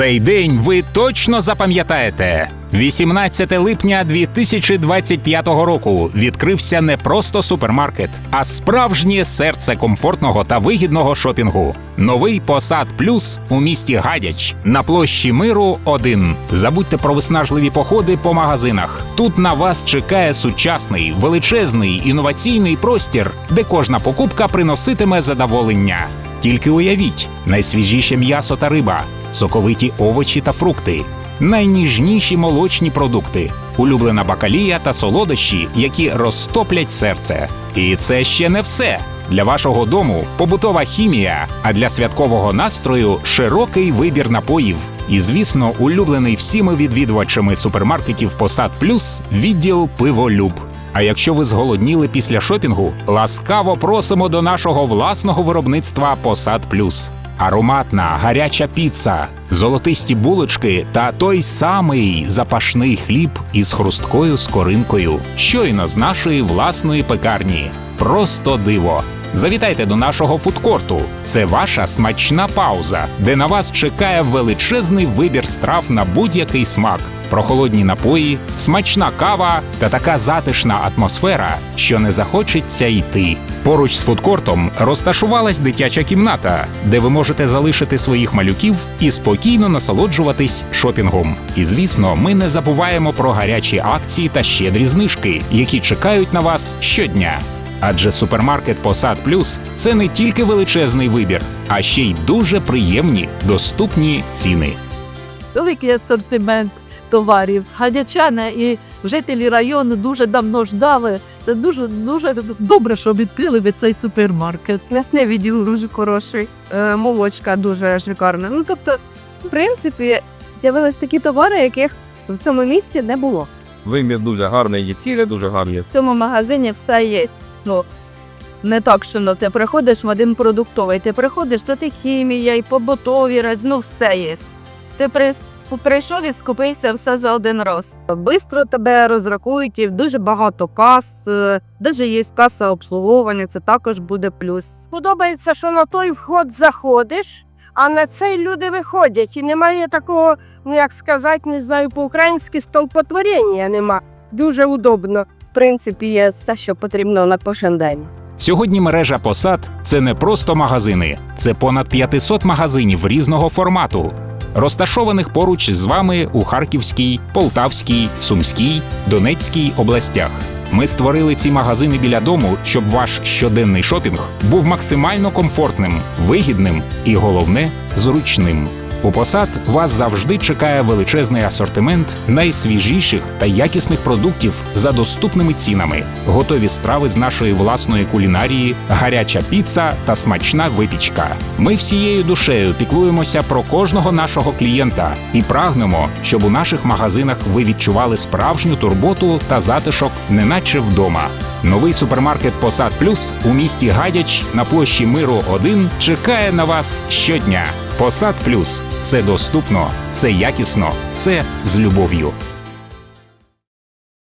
Цей день ви точно запам'ятаєте. 18 липня 2025 року відкрився не просто супермаркет, а справжнє серце комфортного та вигідного шопінгу. Новий посад плюс у місті Гадяч на площі Миру 1. Забудьте про виснажливі походи по магазинах. Тут на вас чекає сучасний, величезний інноваційний простір, де кожна покупка приноситиме задоволення. Тільки уявіть, найсвіжіше м'ясо та риба, соковиті овочі та фрукти, найніжніші молочні продукти, улюблена бакалія та солодощі, які розтоплять серце. І це ще не все. Для вашого дому побутова хімія, а для святкового настрою широкий вибір напоїв. І, звісно, улюблений всіми відвідувачами супермаркетів Посад Плюс відділ пиволюб. А якщо ви зголодніли після шопінгу, ласкаво просимо до нашого власного виробництва Посад Плюс. Ароматна гаряча піца, золотисті булочки та той самий запашний хліб із хрусткою скоринкою, щойно з нашої власної пекарні. Просто диво. Завітайте до нашого фудкорту. Це ваша смачна пауза, де на вас чекає величезний вибір страв на будь-який смак, прохолодні напої, смачна кава та така затишна атмосфера, що не захочеться йти. Поруч з фудкортом розташувалась дитяча кімната, де ви можете залишити своїх малюків і спокійно насолоджуватись шопінгом. І звісно, ми не забуваємо про гарячі акції та щедрі знижки, які чекають на вас щодня. Адже супермаркет Посад Плюс це не тільки величезний вибір, а ще й дуже приємні доступні ціни. великий асортимент товарів. Гадячани і жителі району дуже давно ждали. Це дуже дуже добре, що відкрили ви цей супермаркет. М'ясний відділ дуже хороший, е, молочка дуже шикарна. Ну тобто, в принципі, з'явились такі товари, яких в цьому місті не було. Вимір дуже гарний, є ціни дуже гарні. В цьому магазині все є. Ну, не так, що ну, ти приходиш в один продуктовий, ти приходиш, то ти хімія, і побутові ну все є. Ти прис- прийшов і скупився все за один раз. Бистро тебе розрахують, і дуже багато кас, е, є каса обслуговування, це також буде плюс. подобається, що на той вход заходиш, а на цей люди виходять. І немає такого, ну як сказати, не знаю, по-українськи столпотворення нема. Дуже удобно. В принципі, є все, що потрібно на кожен день. Сьогодні мережа Посад це не просто магазини, це понад 500 магазинів різного формату, розташованих поруч з вами у Харківській, Полтавській, Сумській, Донецькій областях. Ми створили ці магазини біля дому, щоб ваш щоденний шопінг був максимально комфортним, вигідним і головне зручним. У посад вас завжди чекає величезний асортимент найсвіжіших та якісних продуктів за доступними цінами, готові страви з нашої власної кулінарії, гаряча піца та смачна випічка. Ми всією душею піклуємося про кожного нашого клієнта і прагнемо, щоб у наших магазинах ви відчували справжню турботу та затишок, неначе вдома. Новий супермаркет Посад Плюс у місті Гадяч на площі Миру 1 чекає на вас щодня. Посад Плюс це доступно, це якісно, це з любов'ю.